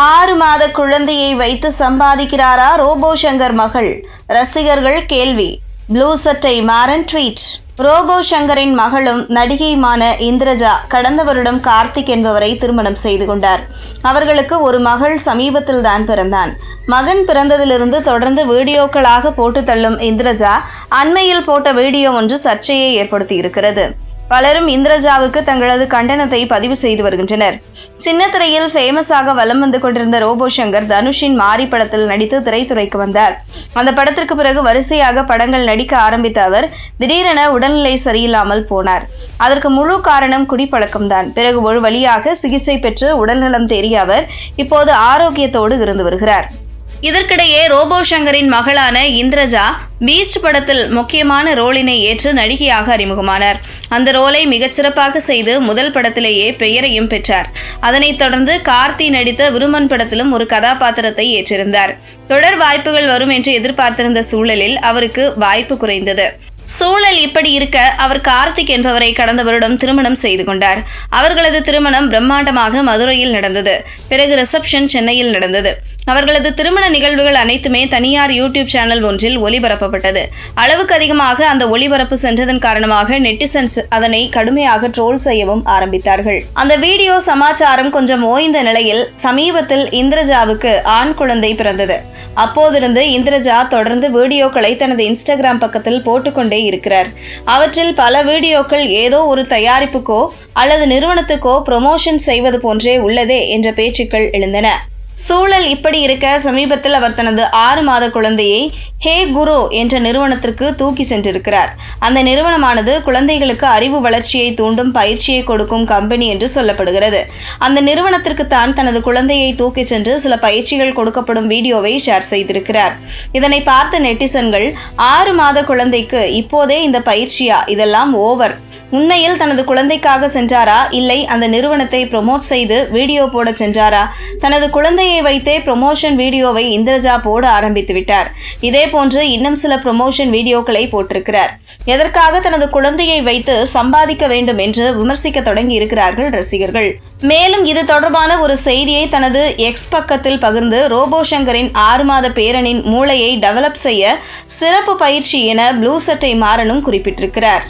ஆறு மாத குழந்தையை வைத்து சம்பாதிக்கிறாரா ரோபோ சங்கர் மகள்? ரசிகர்கள் கேள்வி. ப்ளூ சட்டை மாறன் ட்வீட். ரோபோ சங்கரின் மகளும் நடிகையுமான இந்திரஜா கடந்த வருடம் கார்த்திக் என்பவரை திருமணம் செய்து கொண்டார். அவர்களுக்கு ஒரு மகள் சமீபத்தில் தான் பிறந்தான். மகன் பிறந்ததிலிருந்து தொடர்ந்து வீடியோக்களாக போட்டு தள்ளும் இந்திரஜா அண்மையில் போட்ட வீடியோ ஒன்று சர்ச்சையை ஏற்படுத்தியிருக்கிறது. பலரும் இந்திரஜாவுக்கு தங்களது கண்டனத்தை பதிவு செய்து வருகின்றனர். சின்னத்திரையில் ஃபேமஸாக வலம் வந்து கொண்டிருந்த ரோபோ சங்கர் தனுஷின் மாரி படத்தில் நடித்து திரைத்துறைக்கு வந்தார். அந்த படத்திற்கு பிறகு வரிசையாக படங்கள் நடிக்க ஆரம்பித்த அவர் திடீரென உடல்நிலை சரியில்லாமல் போனார். அதற்கு முழு காரணம் குடிப்பழக்கம்தான். பிறகு ஒரு வழியாக சிகிச்சை பெற்று உடல்நலம் தேறிய அவர் இப்போது ஆரோக்கியத்தோடு இருந்து வருகிறார். இதற்கிடையே ரோபோ சங்கரின் மகளான இந்திரஜா பீஸ்ட் படத்தில் முக்கியமான ரோலினை ஏற்று நடிகையாக அறிமுகமானார். அந்த ரோலை மிகச்சிறப்பாக செய்து முதல் படத்திலேயே பெயரையும் பெற்றார். அதனைத் தொடர்ந்து கார்த்தி நடித்த விருமன் படத்திலும் ஒரு கதாபாத்திரத்தை ஏற்றிருந்தார். தொடர் வாய்ப்புகள் வரும் என்று எதிர்பார்த்திருந்த சூழலில் அவருக்கு வாய்ப்பு குறைந்தது. சூழல் இப்படி இருக்க அவர் கார்த்திக் என்பவரை கடந்த வருடம் திருமணம் செய்து கொண்டார். அவர்களது திருமணம் பிரம்மாண்டமாக மதுரையில் நடந்தது. பிறகு ரிசப்ஷன் சென்னையில் நடந்தது. அவர்களது திருமண நிகழ்வுகள் அனைத்துமே தனியார் யூடியூப் சேனல் ஒன்றில் ஒளிபரப்பப்பட்டது. அளவுக்கு அதிகமாக அந்த ஒளிபரப்பு சென்றதன் காரணமாக நெட்டிசன்ஸ் அதனை கடுமையாக ட்ரோல் செய்யவும் ஆரம்பித்தார்கள். அந்த வீடியோ சமாச்சாரம் கொஞ்சம் ஓய்ந்த நிலையில் சமீபத்தில் இந்திரஜாவுக்கு ஆண் குழந்தை பிறந்தது. அப்போதிருந்து இந்திரஜா தொடர்ந்து வீடியோக்களை தனது இன்ஸ்டாகிராம் பக்கத்தில் போட்டுக்கொண்டே இருக்கிறார். அவற்றில் பல வீடியோக்கள் ஏதோ ஒரு தயாரிப்புக்கோ அல்லது நிறுவனத்துக்கோ ப்ரொமோஷன் செய்வது போன்றே உள்ளதே என்ற பேச்சுக்கள் எழுந்தன. சூழல் இப்படி இருக்க சமீபத்தில் அவர் தனது ஆறு மாத குழந்தையை ஹே குரு என்ற நிறுவனத்திற்கு தூக்கி சென்றிருக்கிறார். அந்த நிறுவனமானது குழந்தைகளுக்கு அறிவு வளர்ச்சியை தூண்டும் பயிற்சியை கொடுக்கும் கம்பெனி என்று சொல்லப்படுகிறது. அந்த நிறுவனத்திற்கு தான் தனது குழந்தையை தூக்கிச் சென்று சில பயிற்சிகள் கொடுக்கப்படும் வீடியோவை ஷேர் செய்திருக்கிறார். இதனை பார்த்த நெட்டிசன்கள் ஆறு மாத குழந்தைக்கு இப்போதே இந்த பயிற்சியா? இதெல்லாம் ஓவர். உண்மையில் தனது குழந்தைக்காக சென்றாரா? இல்லை அந்த நிறுவனத்தை ப்ரொமோட் செய்து வீடியோ போட சென்றாரா? தனது குழந்தை குழந்தையை வைத்தே ப்ரொமோஷன் வீடியோவை இந்திரஜா போட ஆரம்பித்து விட்டார். இதே போன்று இன்னும் சில ப்ரொமோஷன் வீடியோக்களை போட்டிருக்கிறார். எதற்காக தனது குழந்தையை வைத்து சம்பாதிக்க வேண்டும் என்று விமர்சிக்க தொடங்கி இருக்கிறார்கள் ரசிகர்கள். மேலும் இது தொடர்பான ஒரு செய்தியை தனது எக்ஸ் பக்கத்தில் பகிர்ந்து ரோபோ சங்கரின் ஆறு மாத பேரனின் மூளையை டெவலப் செய்ய சிறப்பு பயிற்சி என ப்ளூ சட்டை மாறனும் குறிப்பிட்டிருக்கிறார்.